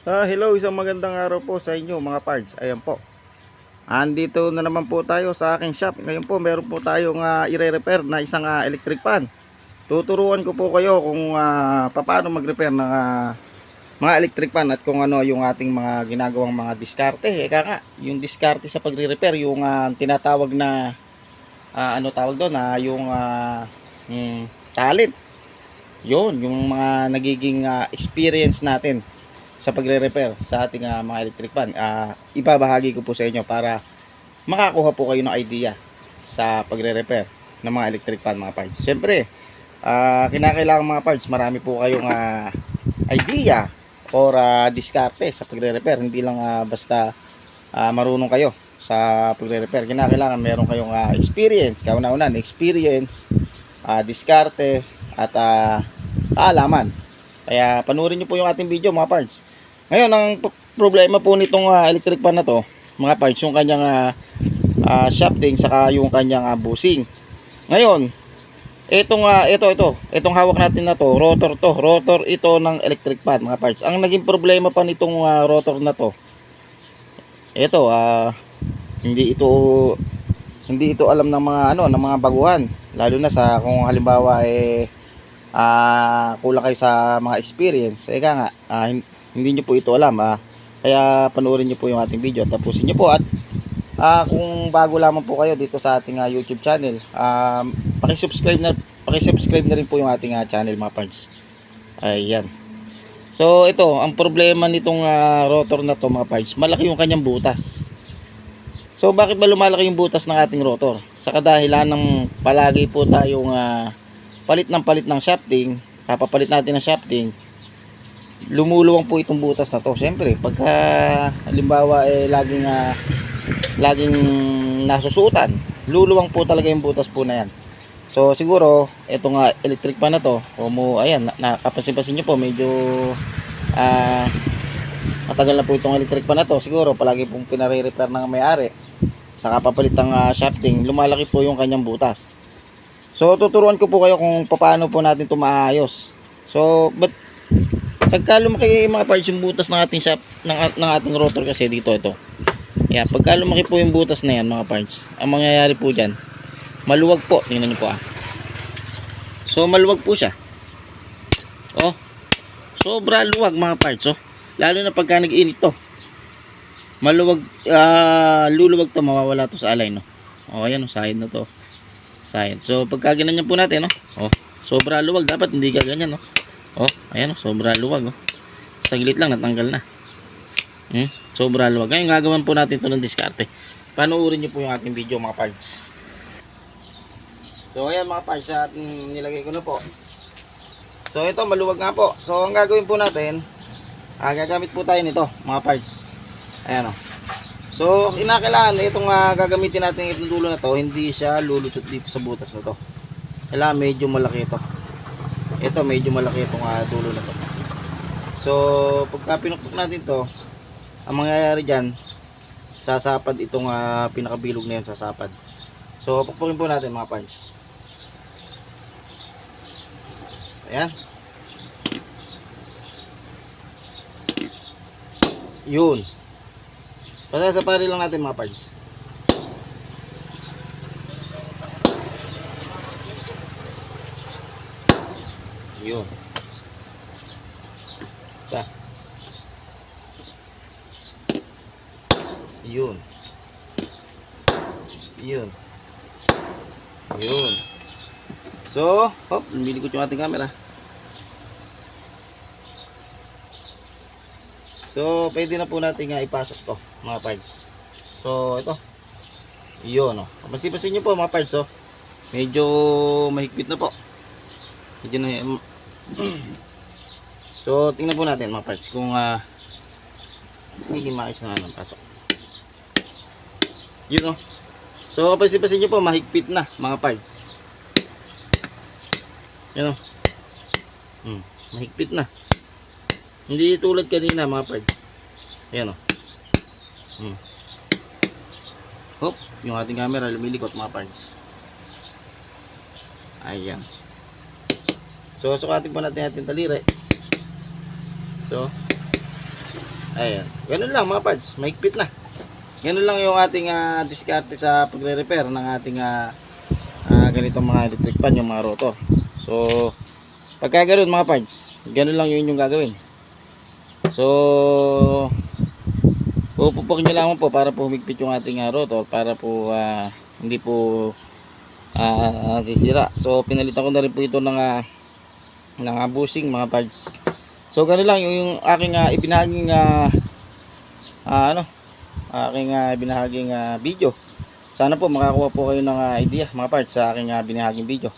Ah, hello, isang magandang araw po sa inyo mga parts. Ayan po. Andito na naman po tayo sa aking shop. Ngayon po, meron po tayong uh, ire-repair na isang ah, electric fan. Tuturuan ko po kayo kung ah, paano mag-repair ng ah, mga electric fan at kung ano yung ating mga ginagawang mga diskarte. Eka nga, yung diskarte sa pagre-repair, yung ah, tinatawag na ah, ano tawag doon, na yung ah, hmm, talent. Yun, yung mga nagiging ah, experience natin sa pagre-repair sa ating ah, mga electric fan. Ah, ibabahagi ko po sa inyo para makakuha po kayo ng idea sa pagre-repair ng mga electric fan mga parts. Siyempre, ah, kinakailangan mga parts, marami po kayong ah, idea or ah, diskarte sa pagre-repair. Hindi lang ah, basta ah, marunong kayo sa pagre-repair. Kinakailangan meron kayong ah, experience, kauna-unan, experience, ah, diskarte, at ah, kaalaman. Kaya panurin nyo po yung ating video mga parts. Ngayon, ang problema po nitong ah, electric fan na to, mga parts, yung kanyang ah, ah, shafting saka yung kanyang ah, busing. Ngayon, itong ah, ito ito, itong hawak natin na to, rotor to, rotor ito ng electric fan mga parts. Ang naging problema pa nitong ah, rotor na to, ito ah hindi ito hindi ito alam ng mga ano, ng mga baguhan. Lalo na sa kung halimbawa eh ah kulang kayo sa mga experience. Eka nga, hin- hindi nyo po ito alam. Ah. Kaya panoorin nyo po yung ating video. Tapusin nyo po at ah, kung bago lamang po kayo dito sa ating ah, YouTube channel, um, paki-subscribe na paki-subscribe na rin po yung ating ah, channel mga parts. Ayan. So ito, ang problema nitong ah, rotor na to mga parts, malaki yung kanyang butas. So bakit ba lumalaki yung butas ng ating rotor? Sa kadahilan ng palagi po tayong ah, palit ng palit ng shafting, kapapalit natin ng shafting, lumuluwang po itong butas na to. Siyempre, pagka halimbawa eh laging ah, laging nasusutan, luluwang po talaga yung butas po na yan. So siguro, ito nga electric pan na to, kumu ayan, na- nakapansin-pansin niyo po medyo ah matagal na po itong electric pan na to. Siguro palagi pong pinare-repair ng may-ari. Saka papalit ng ah, shafting, lumalaki po yung kanyang butas. So tuturuan ko po kayo kung paano po natin ito maayos. So, but pagka lumaki mga parts yung butas ng ating shaft ng, ng ating rotor kasi dito ito. Yan, pagka lumaki po yung butas na yan mga parts, ang mangyayari po diyan, maluwag po. Tingnan niyo po ah. So maluwag po siya. Oh. Sobra luwag mga parts oh. Lalo na pagka nag-init to. Maluwag ah luluwag to mawawala to sa alay no. Oh, ayan oh, side na to. Side. So pagka ginanyan po natin no. Oh, sobra luwag dapat hindi ka ganyan no. Oh, ayan oh, sobra luwag oh. Saglit lang natanggal na. Hmm, sobra luwag. Ngayon gagawin po natin to ng diskarte. Panoorin niyo po yung ating video mga parts. So ayan mga parts, at nilagay ko na po. So ito maluwag nga po. So ang gagawin po natin, ah, gagamit po tayo nito mga parts. Ayan o. So inakailangan itong ah, gagamitin natin itong dulo na to, hindi siya lulusot dito sa butas na to. Kailangan medyo malaki ito. Ito medyo malaki itong ah, dulo na to. So pagka pinukpok natin to, ang mangyayari dyan, sasapad itong ah, pinakabilog na yun, sasapad. So pukpukin po natin mga parts. Ayan. Yun. Basta sa pari lang natin mga parts. Yun. Sa. Yun. Yun. Yun. So, hop, lumilikot yung ating camera. So, pwede na po natin nga ipasok to, mga parts. So, ito. Iyon, oh. Masipasin nyo po, mga parts, oh. Medyo mahigpit na po. Medyo na, so, tingnan po natin, mga parts, kung, ah, hindi maayos na ng pasok. Yun, oh. So, kapasipasin nyo po, mahigpit na, mga parts. Yan, oh. Hmm, mahigpit na. Hindi tulad kanina mga parts. Ayan o. Hmm. Hop, yung ating camera lumilikot mga parts. Ayan. So, sukatin po natin ating talire. So, Ayan. Ganun lang mga parts. Mahigpit na. Ganun lang yung ating ah, diskarte sa pagre-repair ng ating ah, ah, ganitong mga electric pan, yung mga rotor. So, pagka ganun mga parts, ganun lang yun yung gagawin. So, pupupok nyo lang po para po humigpit yung ating ah, rotor para po ah, hindi po ah, sisira. So, pinalitan ko na rin po ito ng ah, ng bushing mga parts. So, ganun lang yung, yung aking ah, ibinahaging ah, ah, ano, aking ah, binahaging ah, video. Sana po makakuha po kayo ng ah, idea mga parts sa aking ah, binahaging video.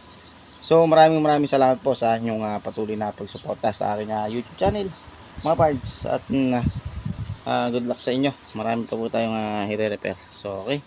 So maraming maraming salamat po sa inyong ah, patuloy na pagsuporta sa aking ah, YouTube channel mga parts at ah, good luck sa inyo. Marami pa po tayong uh, hire-repair. So okay.